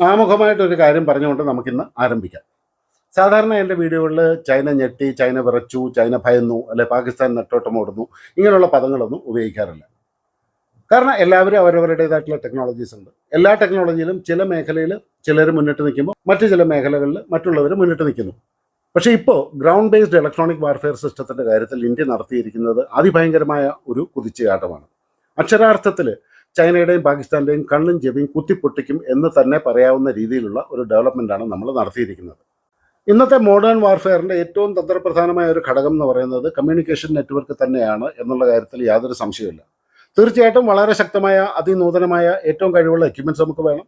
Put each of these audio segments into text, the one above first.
ആമുഖമായിട്ടൊരു കാര്യം പറഞ്ഞുകൊണ്ട് നമുക്കിന്ന് ആരംഭിക്കാം. സാധാരണ എന്റെ വീഡിയോകളിൽ ചൈന ഞെട്ടി ചൈന വിറച്ചു ചൈന ഭയന്നു അല്ലെ പാകിസ്ഥാൻ നെട്ടോട്ടം ഓടുന്നു ഇങ്ങനെയുള്ള പദങ്ങളൊന്നും ഉപയോഗിക്കാറില്ല. കാരണം എല്ലാവരും അവരവരുടേതായിട്ടുള്ള ടെക്നോളജീസ് ഉണ്ട്. എല്ലാ ടെക്നോളജിയിലും ചില മേഖലയിൽ ചിലർ മുന്നിട്ട് നിൽക്കുമ്പോൾ മറ്റു ചില മേഖലകളിൽ മറ്റുള്ളവർ മുന്നിട്ട് നിൽക്കുന്നു. പക്ഷേ ഇപ്പോൾ ഗ്രൗണ്ട് ബേസ്ഡ് ഇലക്ട്രോണിക് വാർഫെയർ സിസ്റ്റത്തിന്റെ കാര്യത്തിൽ ഇന്ത്യ നടത്തിയിരിക്കുന്നത് അതിഭയങ്കരമായ ഒരു കുതിച്ചുചാട്ടമാണ്. അക്ഷരാർത്ഥത്തിൽ ചൈനയുടെയും പാകിസ്ഥാന്റെയും കണ്ണും ചെവിയും കുത്തിപ്പൊട്ടിക്കും എന്ന് തന്നെ പറയാവുന്ന രീതിയിലുള്ള ഒരു ഡെവലപ്മെന്റാണ് നമ്മൾ നടത്തിയിരിക്കുന്നത്. ഇന്നത്തെ മോഡേൺ വാർഫെയറിന്റെ ഏറ്റവും തന്ത്രപ്രധാനമായ ഒരു ഘടകം എന്ന് പറയുന്നത് കമ്മ്യൂണിക്കേഷൻ നെറ്റ്വർക്ക് തന്നെയാണ് എന്നുള്ള കാര്യത്തിൽ യാതൊരു സംശയമില്ല തീർച്ചയായിട്ടും വളരെ ശക്തമായ അതിനൂതനമായ ഏറ്റവും കഴിവുള്ള എക്യുപ്മെന്റ്സ് നമുക്ക് വേണം.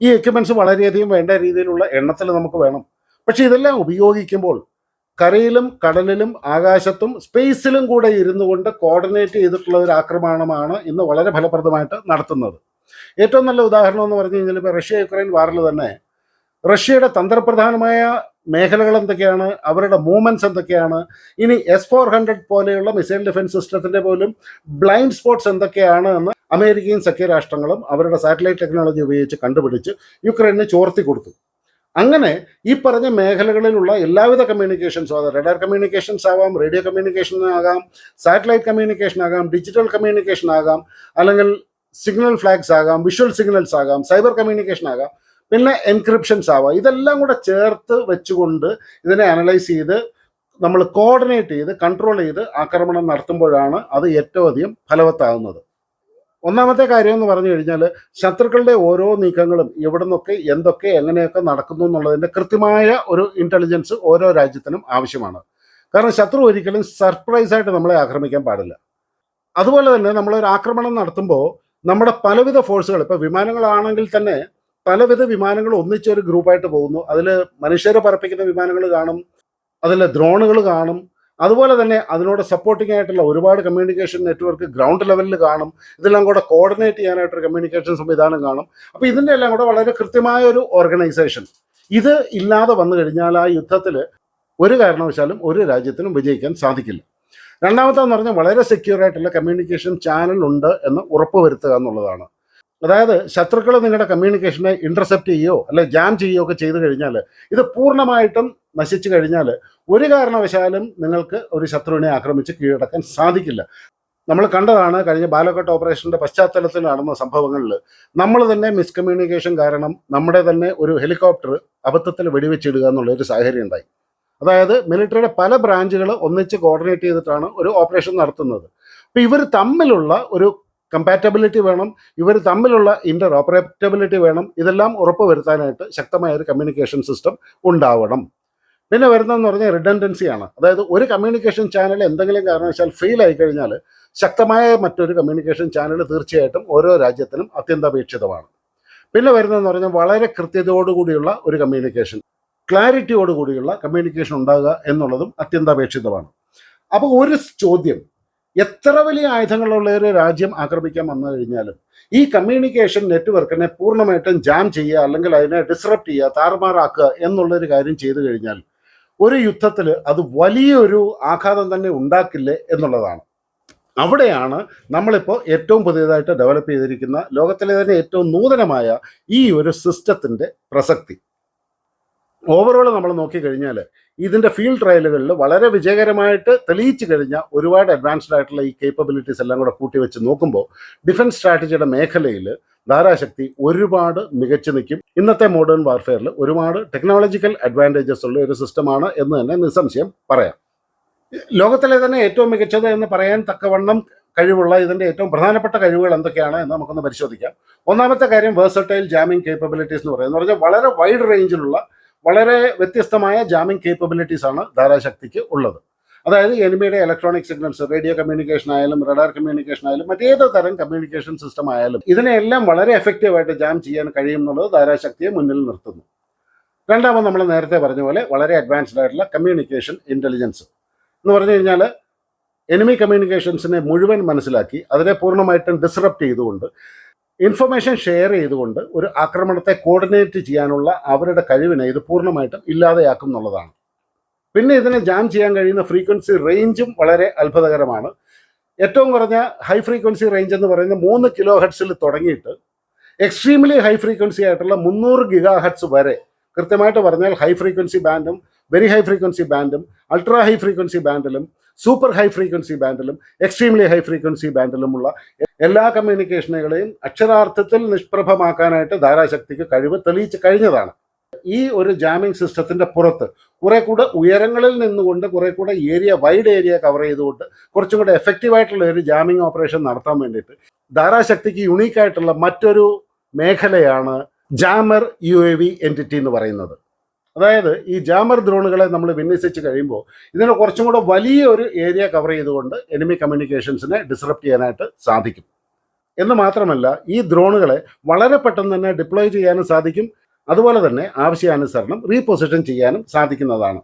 ഈ എക്യുപ്മെന്റ്സ് വളരെയധികം വേണ്ട രീതിയിലുള്ള എണ്ണത്തിൽ നമുക്ക് വേണം. പക്ഷേ ഇതെല്ലാം ഉപയോഗിക്കുമ്പോൾ കരയിലും കടലിലും ആകാശത്തും സ്പേസിലും കൂടെ ഇരുന്നു കൊണ്ട് കോർഡിനേറ്റ് ചെയ്തിട്ടുള്ള ഒരു ആക്രമണമാണ് ഇന്ന് വളരെ ഫലപ്രദമായിട്ട് നടത്തുന്നത്. ഏറ്റവും നല്ല ഉദാഹരണം എന്ന് പറഞ്ഞു കഴിഞ്ഞാൽ ഇപ്പോൾ റഷ്യ യുക്രൈൻ വാറിൽ തന്നെ റഷ്യയുടെ തന്ത്രപ്രധാനമായ മേഖലകൾ എന്തൊക്കെയാണ്? അവരുടെ മൂവ്മെന്റ്സ് എന്തൊക്കെയാണ്? ഇനി എസ് ഫോർ ഹൺഡ്രഡ് പോലെയുള്ള മിസൈൽ ഡിഫൻസ് സിസ്റ്റത്തിന്റെ പോലും ബ്ലൈൻഡ് സ്പോട്ട്സ് എന്തൊക്കെയാണ് എന്ന് അമേരിക്കയും സഖ്യരാഷ്ട്രങ്ങളും അവരുടെ സാറ്റലൈറ്റ് ടെക്നോളജി ഉപയോഗിച്ച് കണ്ടുപിടിച്ച് യുക്രൈനെ ചോർത്തി കൊടുത്തു അങ്ങനെ ഈ പറഞ്ഞ മേഖലകളിലുള്ള എല്ലാവിധ കമ്മ്യൂണിക്കേഷൻസും അത് റഡാർ കമ്മ്യൂണിക്കേഷൻസ് ആവാം റേഡിയോ കമ്മ്യൂണിക്കേഷൻ ആകാം സാറ്റലൈറ്റ് കമ്മ്യൂണിക്കേഷൻ ആകാം ഡിജിറ്റൽ കമ്മ്യൂണിക്കേഷൻ ആകാം അല്ലെങ്കിൽ സിഗ്നൽ ഫ്ലാഗ്സ് ആകാം വിഷ്വൽ സിഗ്നൽസ് ആകാം സൈബർ കമ്മ്യൂണിക്കേഷൻ ആകാം പിന്നെ എൻക്രിപ്ഷൻസ് ആവാം. ഇതെല്ലാം കൂടെ ചേർത്ത് വെച്ചുകൊണ്ട് ഇതിനെ അനലൈസ് ചെയ്ത് നമ്മൾ കോർഡിനേറ്റ് ചെയ്ത് കൺട്രോൾ ചെയ്ത് ആക്രമണം നടത്തുമ്പോഴാണ് അത് ഏറ്റവും അധികം ഫലവത്താകുന്നത്. ഒന്നാമത്തെ കാര്യം എന്ന് പറഞ്ഞു കഴിഞ്ഞാൽ ശത്രുക്കളുടെ ഓരോ നീക്കങ്ങളും എവിടെ നിന്നൊക്കെ എന്തൊക്കെ എങ്ങനെയൊക്കെ നടക്കുന്നു എന്നുള്ളതിന്റെ കൃത്യമായ ഒരു ഇന്റലിജൻസ് ഓരോ രാജ്യത്തിനും ആവശ്യമാണ്. കാരണം ശത്രു ഒരിക്കലും സർപ്രൈസ് ആയിട്ട് നമ്മളെ ആക്രമിക്കാൻ പാടില്ല. അതുപോലെ തന്നെ നമ്മളൊരു ആക്രമണം നടത്തുമ്പോൾ നമ്മുടെ പലവിധ ഫോഴ്സുകൾ ഇപ്പോൾ വിമാനങ്ങളാണെങ്കിൽ തന്നെ പലവിധ വിമാനങ്ങൾ ഒന്നിച്ചൊരു ഗ്രൂപ്പായിട്ട് പോകുന്നു. അതിൽ മനുഷ്യരെ പറപ്പിക്കുന്ന വിമാനങ്ങൾ കാണും. അതിൽ ഡ്രോണുകൾ കാണും. അതുപോലെ തന്നെ അതിനോട് സപ്പോർട്ടിംഗ് ആയിട്ടുള്ള ഒരുപാട് കമ്മ്യൂണിക്കേഷൻ നെറ്റ്വർക്ക് ഗ്രൗണ്ട് ലെവലിൽ കാണും. ഇതെല്ലാം കൂടെ കോർഡിനേറ്റ് ചെയ്യാനായിട്ടൊരു കമ്മ്യൂണിക്കേഷൻ സംവിധാനം കാണും. അപ്പോൾ ഇതിന്റെ എല്ലാം കൂടെ വളരെ കൃത്യമായ ഒരു ഓർഗനൈസേഷൻ ഇത് ഇല്ലാതെ വന്നു കഴിഞ്ഞാൽ ആ യുദ്ധത്തിൽ ഒരു കാരണവശാലും ഒരു രാജ്യത്തിനും വിജയിക്കാൻ സാധിക്കില്ല. രണ്ടാമത്തെന്ന് പറഞ്ഞാൽ വളരെ സെക്യൂർ ആയിട്ടുള്ള കമ്മ്യൂണിക്കേഷൻ ചാനൽ ഉണ്ട് എന്ന് ഉറപ്പുവരുത്തുക എന്നുള്ളതാണ്. അതായത് ശത്രുക്കൾ നിങ്ങളുടെ കമ്മ്യൂണിക്കേഷനെ ഇന്റർസെപ്റ്റ് ചെയ്യുകയോ അല്ലെ ജാം ചെയ്യുകയോ ഒക്കെ ചെയ്തു കഴിഞ്ഞാൽ ഇത് പൂർണമായിട്ടും നശിച്ചു കഴിഞ്ഞാൽ ഒരു കാരണവശാലും നിങ്ങൾക്ക് ഒരു ശത്രുവിനെ ആക്രമിച്ച് കീഴടക്കാൻ സാധിക്കില്ല. നമ്മൾ കണ്ടതാണ് കഴിഞ്ഞ ബാലക്കട്ട് ഓപ്പറേഷന്റെ പശ്ചാത്തലത്തിൽ നടന്ന സംഭവങ്ങളിൽ നമ്മൾ തന്നെ മിസ്കമ്മ്യൂണിക്കേഷൻ കാരണം നമ്മുടെ തന്നെ ഒരു ഹെലികോപ്റ്റർ അബദ്ധത്തിൽ വെടിവെച്ചിടുക എന്നുള്ള ഒരു സാഹചര്യം ഉണ്ടായി. അതായത് മിലിറ്ററിയുടെ പല ബ്രാഞ്ചുകൾ ഒന്നിച്ച് കോർഡിനേറ്റ് ചെയ്തിട്ടാണ് ഒരു ഓപ്പറേഷൻ നടത്തുന്നത്. അപ്പോൾ ഇവർ തമ്മിലുള്ള ഒരു കമ്പാറ്റബിലിറ്റി വേണം. ഇവർ തമ്മിലുള്ള ഇന്റർ ഓപ്പറേറ്റബിലിറ്റി വേണം. ഇതെല്ലാം ഉറപ്പുവരുത്താനായിട്ട് ശക്തമായ ഒരു കമ്മ്യൂണിക്കേഷൻ സിസ്റ്റം ഉണ്ടാവണം. പിന്നെ വരുന്നതെന്ന് പറഞ്ഞാൽ റിഡൻഡൻസിയാണ് അതായത് ഒരു കമ്മ്യൂണിക്കേഷൻ ചാനൽ എന്തെങ്കിലും കാരണവശാൽ ഫെയിൽ ആയി കഴിഞ്ഞാൽ ശക്തമായ മറ്റൊരു കമ്മ്യൂണിക്കേഷൻ ചാനൽ തീർച്ചയായിട്ടും ഓരോ രാജ്യത്തിനും അത്യന്താപേക്ഷിതമാണ്. പിന്നെ വരുന്നതെന്ന് പറഞ്ഞാൽ വളരെ കൃത്യതയോടുകൂടിയുള്ള ഒരു കമ്മ്യൂണിക്കേഷൻ ക്ലാരിറ്റിയോടുകൂടിയുള്ള കമ്മ്യൂണിക്കേഷൻ ഉണ്ടാകുക എന്നുള്ളതും അത്യന്താപേക്ഷിതമാണ്. അപ്പോൾ ഒരു ചോദ്യം. എത്ര വലിയ ആയുധങ്ങളുള്ള ഒരു രാജ്യം ആക്രമിക്കാൻ വന്നു കഴിഞ്ഞാലും ഈ കമ്മ്യൂണിക്കേഷൻ നെറ്റ്വർക്കിനെ പൂർണമായിട്ടും ജാം ചെയ്യുക അല്ലെങ്കിൽ അതിനെ ഡിസ്റപ്റ്റ് ചെയ്യുക താറുമാറാക്കുക എന്നുള്ളൊരു കാര്യം ചെയ്തു കഴിഞ്ഞാൽ ഒരു യുദ്ധത്തിൽ അത് വലിയൊരു ആഘാതം തന്നെ ഉണ്ടാക്കില്ലേ എന്നുള്ളതാണ്. അവിടെയാണ് നമ്മളിപ്പോൾ ഏറ്റവും പുതിയതായിട്ട് ഡെവലപ്പ് ചെയ്തിരിക്കുന്ന ലോകത്തിലെ തന്നെ ഏറ്റവും നൂതനമായ ഈ ഒരു സിസ്റ്റത്തിന്റെ പ്രസക്തി. ഓവറോൾ നമ്മൾ നോക്കിക്കഴിഞ്ഞാൽ ഇതിന്റെ ഫീൽഡ് ട്രയലുകളിൽ വളരെ വിജയകരമായിട്ട് തെളിയിച്ചു കഴിഞ്ഞ ഒരുപാട് അഡ്വാൻസ്ഡ് ആയിട്ടുള്ള ഈ കേപ്പബിലിറ്റീസ് എല്ലാം കൂടെ കൂട്ടി വെച്ച് നോക്കുമ്പോൾ ഡിഫൻസ് സ്ട്രാറ്റജിയുടെ മേഖലയിൽ ധാരാശക്തി ഒരുപാട് മികച്ചു നിൽക്കും ഇന്നത്തെ മോഡേൺ വാർഫെയറിൽ ഒരുപാട് ടെക്നോളജിക്കൽ അഡ്വാന്റേജസ് ഉള്ള ഒരു സിസ്റ്റമാണ് എന്ന് തന്നെ നിസ്സംശയം പറയാം. ലോകത്തിലെ തന്നെ ഏറ്റവും മികച്ചത് എന്ന് പറയാൻ തക്കവണ്ണം കഴിവുള്ള ഇതിന്റെ ഏറ്റവും പ്രധാനപ്പെട്ട കഴിവുകൾ എന്തൊക്കെയാണ് എന്ന് നമുക്കൊന്ന് പരിശോധിക്കാം. ഒന്നാമത്തെ കാര്യം വേഴ്സട്ടൈൽ ജാമിംഗ് കേപ്പബിലിറ്റീസ് എന്ന് പറയുന്നത്. പറഞ്ഞാൽ വളരെ വൈഡ് റേഞ്ചിലുള്ള വളരെ വ്യത്യസ്തമായ ജാമിംഗ് കേപ്പബിലിറ്റീസ് ആണ് ധാരാശക്തിക്ക് ഉള്ളത്. അതായത് എനിമിയുടെ ഇലക്ട്രോണിക് സിഗ്നൽസ് റേഡിയോ കമ്മ്യൂണിക്കേഷൻ ആയാലും റഡാർ കമ്മ്യൂണിക്കേഷൻ ആയാലും മറ്റേത് തരം കമ്മ്യൂണിക്കേഷൻ സിസ്റ്റം ആയാലും ഇതിനെല്ലാം വളരെ എഫക്റ്റീവായിട്ട് ജാം ചെയ്യാൻ കഴിയും എന്നുള്ളത് ധാരാശക്തിയെ മുന്നിൽ നിർത്തുന്നു. രണ്ടാമത് നമ്മൾ നേരത്തെ പറഞ്ഞ പോലെ വളരെ അഡ്വാൻസ്ഡ് ആയിട്ടുള്ള കമ്മ്യൂണിക്കേഷൻ ഇന്റലിജൻസ് എന്ന് പറഞ്ഞു കഴിഞ്ഞാൽ എനിമി കമ്മ്യൂണിക്കേഷൻസിനെ മുഴുവൻ മനസ്സിലാക്കി അതിനെ പൂർണമായിട്ടും ഡിസ്റപ്റ്റ് ചെയ്തുകൊണ്ട് ഇൻഫർമേഷൻ ഷെയർ ചെയ്തുകൊണ്ട് ഒരു ആക്രമണത്തെ കോർഡിനേറ്റ് ചെയ്യാനുള്ള അവരുടെ കഴിവിനെ ഇത് പൂർണമായിട്ടും ഇല്ലാതെയാക്കും എന്നുള്ളതാണ്. പിന്നെ ഇതിനെ ജാം ചെയ്യാൻ കഴിയുന്ന ഫ്രീക്വൻസി റേഞ്ചും വളരെ അത്ഭുതകരമാണ്. ഏറ്റവും കുറഞ്ഞ ഹൈ ഫ്രീക്വൻസി റേഞ്ച് എന്ന് പറയുന്ന മൂന്ന് കിലോ ഹെഡ്സിൽ തുടങ്ങിയിട്ട് എക്സ്ട്രീംലി ഹൈ ഫ്രീക്വൻസി ആയിട്ടുള്ള മുന്നൂറ് ഗിഗാ ഹെഡ്സ് വരെ കൃത്യമായിട്ട് പറഞ്ഞാൽ ഹൈ ഫ്രീക്വൻസി ബാൻഡും വെരി ഹൈ ഫ്രീക്വൻസി ബാൻഡും അൾട്രാ ഹൈ ഫ്രീക്വൻസി ബാൻഡിലും സൂപ്പർ ഹൈ ഫ്രീക്വൻസി ബാൻഡിലും എക്സ്ട്രീംലി ഹൈ ഫ്രീക്വൻസി ബാൻഡിലുമുള്ള എല്ലാ കമ്മ്യൂണിക്കേഷനുകളെയും അക്ഷരാർത്ഥത്തിൽ നിഷ്പ്രഭമാക്കാനായിട്ട് ധാരാശക്തിക്ക് കഴിവ് തെളിയിച്ച് കഴിഞ്ഞതാണ്. ഈ ഒരു ജാമിംഗ് സിസ്റ്റത്തിന്റെ പുറത്ത് കുറെ കൂടെ ഉയരങ്ങളിൽ നിന്നുകൊണ്ട് കുറെ കൂടെ ഏരിയ വൈഡ് ഏരിയ കവർ ചെയ്തുകൊണ്ട് കുറച്ചും കൂടെ എഫക്റ്റീവ് ആയിട്ടുള്ള ഒരു ജാമിംഗ് ഓപ്പറേഷൻ നടത്താൻ വേണ്ടിയിട്ട് ധാരാശക്തിക്ക് യുണീക്കായിട്ടുള്ള മറ്റൊരു മേഖലയാണ് jammer U A V entity എന്ന് പറയുന്നത്. അതായത് ഈ ജാമർ ഡ്രോണുകളെ നമ്മൾ വിന്യസിച്ച് കഴിയുമ്പോൾ ഇതിന് കുറച്ചും കൂടെ വലിയ ഒരു ഏരിയ കവർ ചെയ്തുകൊണ്ട് എനിമി കമ്മ്യൂണിക്കേഷൻസിനെ ഡിസ്റപ്റ്റ് ചെയ്യാനായിട്ട് സാധിക്കും. എന്ന് മാത്രമല്ല ഈ ഡ്രോണുകളെ വളരെ പെട്ടെന്ന് തന്നെ ഡിപ്ലോയ് ചെയ്യാനും സാധിക്കും. അതുപോലെ തന്നെ ആവശ്യാനുസരണം റീപൊസിഷൻ ചെയ്യാനും സാധിക്കുന്നതാണ്.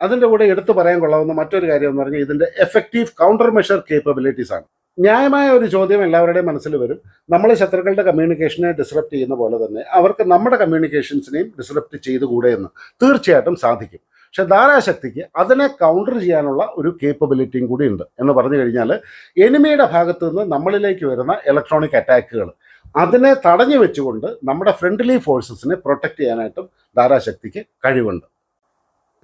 അതിന്റെ കൂടെ എടുത്തു പറയാൻ കൊള്ളാവുന്ന മറ്റൊരു കാര്യം എന്ന് പറഞ്ഞാൽ ഇതിന്റെ എഫക്റ്റീവ് കൗണ്ടർ മെഷർ കേപ്പബിലിറ്റീസ് ആണ്. ന്യായമായ ഒരു ചോദ്യം എല്ലാവരുടെയും മനസ്സിൽ വരും. നമ്മൾ ശത്രുക്കളുടെ കമ്മ്യൂണിക്കേഷനെ ഡിസ്റപ്റ്റ് ചെയ്യുന്ന പോലെ തന്നെ അവർക്ക് നമ്മുടെ കമ്മ്യൂണിക്കേഷൻസിനെയും ഡിസ്റപ്റ്റ് ചെയ്തുകൂടെ എന്ന് തീർച്ചയായിട്ടും സാധിക്കും. പക്ഷെ ധാരാശക്തിക്ക് അതിനെ കൗണ്ടർ ചെയ്യാനുള്ള ഒരു കേപ്പബിലിറ്റിയും കൂടി ഉണ്ട് എന്ന് പറഞ്ഞു കഴിഞ്ഞാൽ എനിമയുടെ ഭാഗത്തു നിന്ന് നമ്മളിലേക്ക് വരുന്ന ഇലക്ട്രോണിക് അറ്റാക്കുകൾ അതിനെ തടഞ്ഞു വെച്ചുകൊണ്ട് നമ്മുടെ ഫ്രണ്ട്ലി ഫോഴ്സസിനെ പ്രൊട്ടക്റ്റ് ചെയ്യാനായിട്ടും ധാരാശക്തിക്ക് കഴിവുണ്ട്.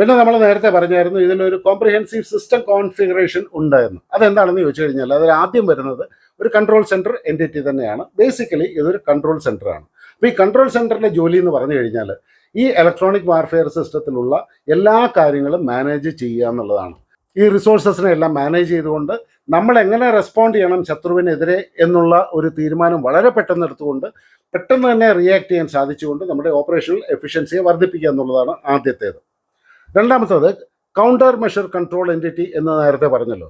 പിന്നെ നമ്മൾ നേരത്തെ പറഞ്ഞായിരുന്നു ഇതിനൊരു കോംപ്രിഹെൻസീവ് സിസ്റ്റം കോൺഫിഗറേഷൻ ഉണ്ടായിരുന്നു. അതെന്താണെന്ന് ചോദിച്ചു കഴിഞ്ഞാൽ അതിൽ ആദ്യം വരുന്നത് ഒരു കൺട്രോൾ സെന്റർ എന്റിറ്റി തന്നെയാണ്. ബേസിക്കലി ഇതൊരു കൺട്രോൾ സെന്ററാണ് അപ്പോൾ ഈ കൺട്രോൾ സെന്ററിന്റെ ജോലി എന്ന് പറഞ്ഞു കഴിഞ്ഞാൽ ഈ ഇലക്ട്രോണിക് വാർഫെയർ സിസ്റ്റത്തിലുള്ള എല്ലാ കാര്യങ്ങളും മാനേജ് ചെയ്യുക എന്നുള്ളതാണ്. ഈ റിസോഴ്സസിനെ എല്ലാം മാനേജ് ചെയ്തുകൊണ്ട് നമ്മൾ എങ്ങനെ റെസ്പോണ്ട് ചെയ്യണം ശത്രുവിനെതിരെ എന്നുള്ള ഒരു തീരുമാനം വളരെ പെട്ടെന്ന് എടുത്തുകൊണ്ട് പെട്ടെന്ന് തന്നെ റിയാക്ട് ചെയ്യാൻ സാധിച്ചുകൊണ്ട് നമ്മുടെ ഓപ്പറേഷണൽ എഫിഷ്യൻസിയെ വർദ്ധിപ്പിക്കുക എന്നുള്ളതാണ് ആദ്യത്തേത്. രണ്ടാമത്തത് കൗണ്ടർ മെഷർ കൺട്രോൾ എന്റിറ്റി എന്ന് നേരത്തെ പറഞ്ഞല്ലോ.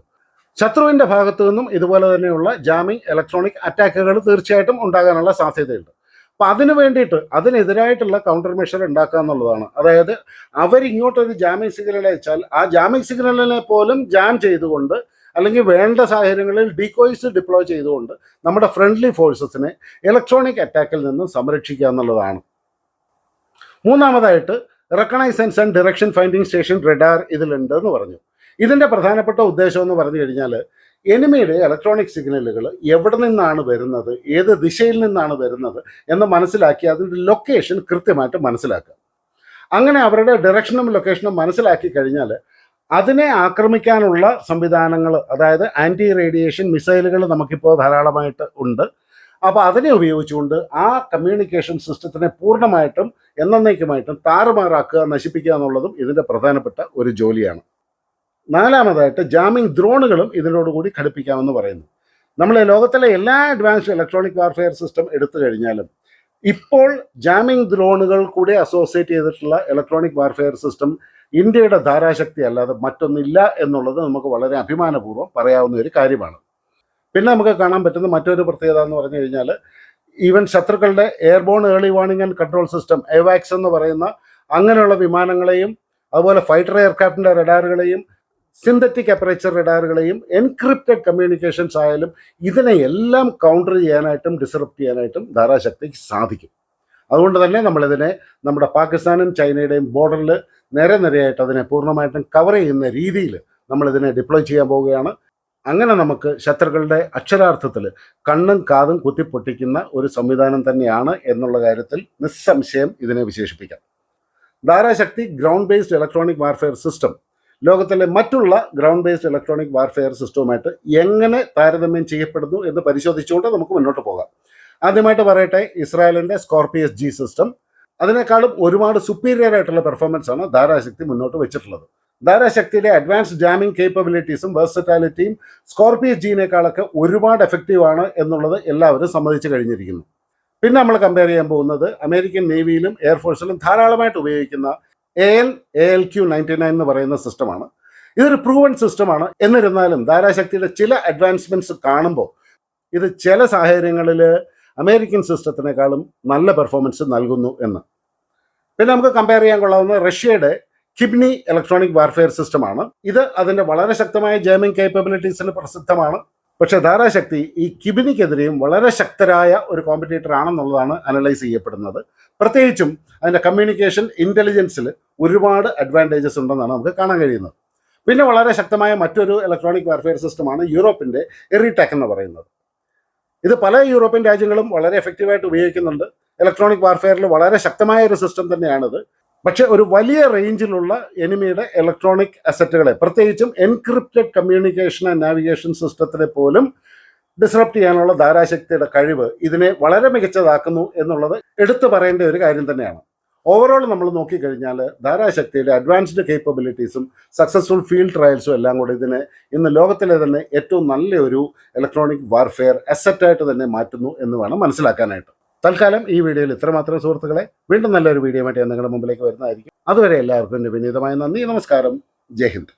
ശത്രുവിന്റെ ഭാഗത്തു നിന്നും ഇതുപോലെ തന്നെയുള്ള ജാമിംഗ് ഇലക്ട്രോണിക് അറ്റാക്കുകൾ തീർച്ചയായിട്ടും ഉണ്ടാകാനുള്ള സാധ്യതയുണ്ട്. അപ്പം അതിന് വേണ്ടിയിട്ട് അതിനെതിരായിട്ടുള്ള കൗണ്ടർ മെഷർ ഉണ്ടാക്കുക എന്നുള്ളതാണ്. അതായത് അവരിങ്ങോട്ടൊരു ജാമിംഗ് സിഗ്നൽ അയച്ചാൽ ആ ജാമിംഗ് സിഗ്നലിനെ പോലും ജാം ചെയ്തുകൊണ്ട് അല്ലെങ്കിൽ വേണ്ട സാഹചര്യങ്ങളിൽ ഡീകോയ്സ് ഡിപ്ലോയ് ചെയ്തുകൊണ്ട് നമ്മുടെ ഫ്രണ്ട്ലി ഫോഴ്സസിനെ ഇലക്ട്രോണിക് അറ്റാക്കിൽ നിന്നും സംരക്ഷിക്കുക എന്നുള്ളതാണ്. മൂന്നാമതായിട്ട് reconnaissance and direction finding station radar ഇതിലുണ്ട് എന്ന് പറഞ്ഞു. ഇതിന്റെ പ്രധാനപ്പെട്ട ഉദ്ദേശം എന്ന് പറഞ്ഞു കഴിഞ്ഞാൽ എനിമിയുടെ ഇലക്ട്രോണിക് സിഗ്നലുകൾ എവിടെ നിന്നാണ് വരുന്നത് ഏത് ദിശയിൽ നിന്നാണ് വരുന്നത് എന്ന് മനസ്സിലാക്കി അതിന്റെ ലൊക്കേഷൻ കൃത്യമായിട്ട് മനസ്സിലാക്കുക. അങ്ങനെ അവരുടെ ഡയറക്ഷനും ലൊക്കേഷനും മനസ്സിലാക്കി കഴിഞ്ഞാൽ അതിനെ ആക്രമിക്കാനുള്ള സംവിധാനങ്ങൾ അതായത് ആന്റി റേഡിയേഷൻ മിസൈലുകൾ നമുക്കിപ്പോൾ ധാരാളമായിട്ട് ഉണ്ട്. അപ്പോൾ അതിനെ ഉപയോഗിച്ചുകൊണ്ട് ആ കമ്മ്യൂണിക്കേഷൻ സിസ്റ്റത്തിനെ പൂർണമായിട്ടും എന്നേക്കുമായിട്ടും താറുമാറാക്കുക നശിപ്പിക്കുക എന്നുള്ളതും ഇതിന്റെ പ്രധാനപ്പെട്ട ഒരു ജോലിയാണ്. നാലാമതായിട്ട് ജാമിംഗ് ഡ്രോണുകളും ഇതിനോടുകൂടി ഘടിപ്പിക്കാമെന്ന് പറയുന്നു. നമ്മൾ ലോകത്തിലെ എല്ലാ അഡ്വാൻസ്ഡ് ഇലക്ട്രോണിക് വാർഫെയർ സിസ്റ്റം എടുത്തു കഴിഞ്ഞാലും ഇപ്പോൾ ജാമിംഗ് ഡ്രോണുകൾ കൂടെ അസോസിയേറ്റ് ചെയ്തിട്ടുള്ള ഇലക്ട്രോണിക് വാർഫെയർ സിസ്റ്റം ഇന്ത്യയുടെ ധാരാശക്തി അല്ലാതെ മറ്റൊന്നില്ല എന്നുള്ളത് നമുക്ക് വളരെ അഭിമാനപൂർവം പറയാവുന്ന ഒരു കാര്യമാണ്. പിന്നെ നമുക്ക് കാണാൻ പറ്റുന്ന മറ്റൊരു പ്രത്യേകത എന്ന് പറഞ്ഞു കഴിഞ്ഞാൽ ഈവൻ ശത്രുക്കളുടെ airborne early warning and control system എവാക്സ് എന്ന് പറയുന്ന അങ്ങനെയുള്ള വിമാനങ്ങളെയും അതുപോലെ ഫൈറ്റർ എയർക്രാഫ്റ്റിന്റെ റഡാറുകളെയും സിന്തറ്റിക് അപ്പറേച്ചർ റഡാറുകളെയും എൻക്രിപ്റ്റഡ് കമ്മ്യൂണിക്കേഷൻസ് ആയാലും ഇതിനെ എല്ലാം കൗണ്ടർ ചെയ്യാനായിട്ടും ഡിസറപ്റ്റ് ചെയ്യാനായിട്ടും ധാരാശക്തിക്ക് സാധിക്കും. അതുകൊണ്ട് തന്നെ നമ്മളിതിനെ നമ്മുടെ പാകിസ്ഥാനും ചൈനയുടെയും ബോർഡറിൽ നിര നിരയായിട്ട് അതിനെ പൂർണമായിട്ടും കവർ ചെയ്യുന്ന രീതിയിൽ നമ്മളിതിനെ ഡിപ്ലോയ് ചെയ്യാൻ പോവുകയാണ്. അങ്ങനെ നമുക്ക് ശത്രുക്കളുടെ അക്ഷരാർത്ഥത്തിൽ കണ്ണും കാതും കുത്തിപ്പൊട്ടിക്കുന്ന ഒരു സംവിധാനം തന്നെയാണ് എന്നുള്ള കാര്യത്തിൽ നിസ്സംശയം ഇതിനെ വിശേഷിപ്പിക്കാം. Dharashakti ground based electronic warfare system ലോകത്തിലെ മറ്റുള്ള ഗ്രൗണ്ട് ബേസ്ഡ് ഇലക്ട്രോണിക് വാർഫെയർ സിസ്റ്റവുമായിട്ട് എങ്ങനെ താരതമ്യം ചെയ്യപ്പെടുന്നു എന്ന് പരിശോധിച്ചുകൊണ്ട് നമുക്ക് മുന്നോട്ട് പോകാം. ആദ്യമായിട്ട് പറയട്ടെ ഇസ്രായേലിന്റെ സ്കോർപിയസ് ജി സിസ്റ്റം അതിനേക്കാളും ഒരുപാട് സുപ്പീരിയർ ആയിട്ടുള്ള പെർഫോമൻസ് ആണ് ധാരാശക്തി മുന്നോട്ട് വെച്ചിട്ടുള്ളത്. ധാരാശക്തിയിലെ അഡ്വാൻസ് ജാമിംഗ് കേപ്പബിലിറ്റീസും വേഴ്സറ്റാലിറ്റിയും സ്കോർപിയസ് ജീനേക്കാളൊക്കെ ഒരുപാട് എഫക്റ്റീവ് ആണ് എന്നുള്ളത് എല്ലാവരും സമ്മതിച്ചു കഴിഞ്ഞിരിക്കുന്നു. പിന്നെ നമ്മൾ കമ്പയർ ചെയ്യാൻ പോകുന്നത് അമേരിക്കൻ നേവിയിലും എയർഫോഴ്സിലും ധാരാളമായിട്ട് ഉപയോഗിക്കുന്ന A L A L Q ninety nine എന്ന് പറയുന്ന സിസ്റ്റമാണ് ഇതൊരു പ്രൂവൺ സിസ്റ്റമാണ് എന്നിരുന്നാലും ധാരാശക്തിയുടെ ചില അഡ്വാൻസ്മെന്റ്സ് കാണുമ്പോൾ ഇത് ചില സാഹചര്യങ്ങളിൽ അമേരിക്കൻ സിസ്റ്റത്തിനേക്കാളും നല്ല പെർഫോമൻസ് നൽകുന്നു എന്ന്. പിന്നെ നമുക്ക് കമ്പയർ ചെയ്യാൻ കൊള്ളാവുന്ന റഷ്യയുടെ കിബ്നി ഇലക്ട്രോണിക് വാർഫെയർ സിസ്റ്റമാണ് ഇത് അതിന്റെ വളരെ ശക്തമായ ജേമിംഗ് കേപ്പബിലിറ്റീസിന് പ്രസിദ്ധമാണ്. പക്ഷെ ധാരാശക്തി ഈ കിബിനിക്കെതിരെയും വളരെ ശക്തരായ ഒരു കോമ്പറ്റേറ്റർ ആണെന്നുള്ളതാണ് അനലൈസ് ചെയ്യപ്പെടുന്നത്. പ്രത്യേകിച്ചും അതിന്റെ കമ്മ്യൂണിക്കേഷൻ ഇന്റലിജൻസിൽ ഒരുപാട് അഡ്വാന്റേജസ് ഉണ്ടെന്നാണ് നമുക്ക് കാണാൻ കഴിയുന്നത്. പിന്നെ വളരെ ശക്തമായ മറ്റൊരു ഇലക്ട്രോണിക് വാർഫെയർ സിസ്റ്റമാണ് യൂറോപ്പിന്റെ എറിടെക് എന്ന് പറയുന്നത്. ഇത് പല യൂറോപ്യൻ രാജ്യങ്ങളും വളരെ എഫക്റ്റീവായിട്ട് ഉപയോഗിക്കുന്നുണ്ട്. ഇലക്ട്രോണിക് വാർഫെയറിൽ വളരെ ശക്തമായ ഒരു സിസ്റ്റം തന്നെയാണിത്. പക്ഷെ ഒരു വലിയ റേഞ്ചിലുള്ള എനിമിയുടെ ഇലക്ട്രോണിക് അസറ്റുകളെ പ്രത്യേകിച്ചും എൻക്രിപ്റ്റഡ് കമ്മ്യൂണിക്കേഷൻ ആൻഡ് നാവിഗേഷൻ സിസ്റ്റത്തിനെ പോലും ഡിസ്റപ്റ്റ് ചെയ്യാനുള്ള ധാരാശക്തിയുടെ കഴിവ് ഇതിനെ വളരെ മികച്ചതാക്കുന്നു എന്നുള്ളത് എടുത്തു പറയേണ്ട ഒരു കാര്യം തന്നെയാണ്. ഓവറോൾ നമ്മൾ നോക്കിക്കഴിഞ്ഞാൽ ധാരാശക്തിയുടെ അഡ്വാൻസ്ഡ് കേപ്പബിലിറ്റീസും സക്സസ്ഫുൾ ഫീൽഡ് ട്രയൽസും എല്ലാം കൂടി ഇതിനെ ഇന്ന് ലോകത്തിലെ തന്നെ ഏറ്റവും നല്ലൊരു ഇലക്ട്രോണിക് വാർഫെയർ അസറ്റായിട്ട് തന്നെ മാറ്റുന്നു എന്ന് വേണം മനസ്സിലാക്കാനായിട്ട്. തൽക്കാലം ഈ വീഡിയോയിൽ ഇത്രമാത്രം സുഹൃത്തുക്കളെ. വീണ്ടും നല്ലൊരു വീഡിയോ ആയിട്ട് നിങ്ങളുടെ മുമ്പിലേക്ക് വരുന്നതായിരിക്കും. അതുവരെ എല്ലാവർക്കും വിനീതമായ നന്ദി. നമസ്കാരം. ജയ് ഹിന്ദ്.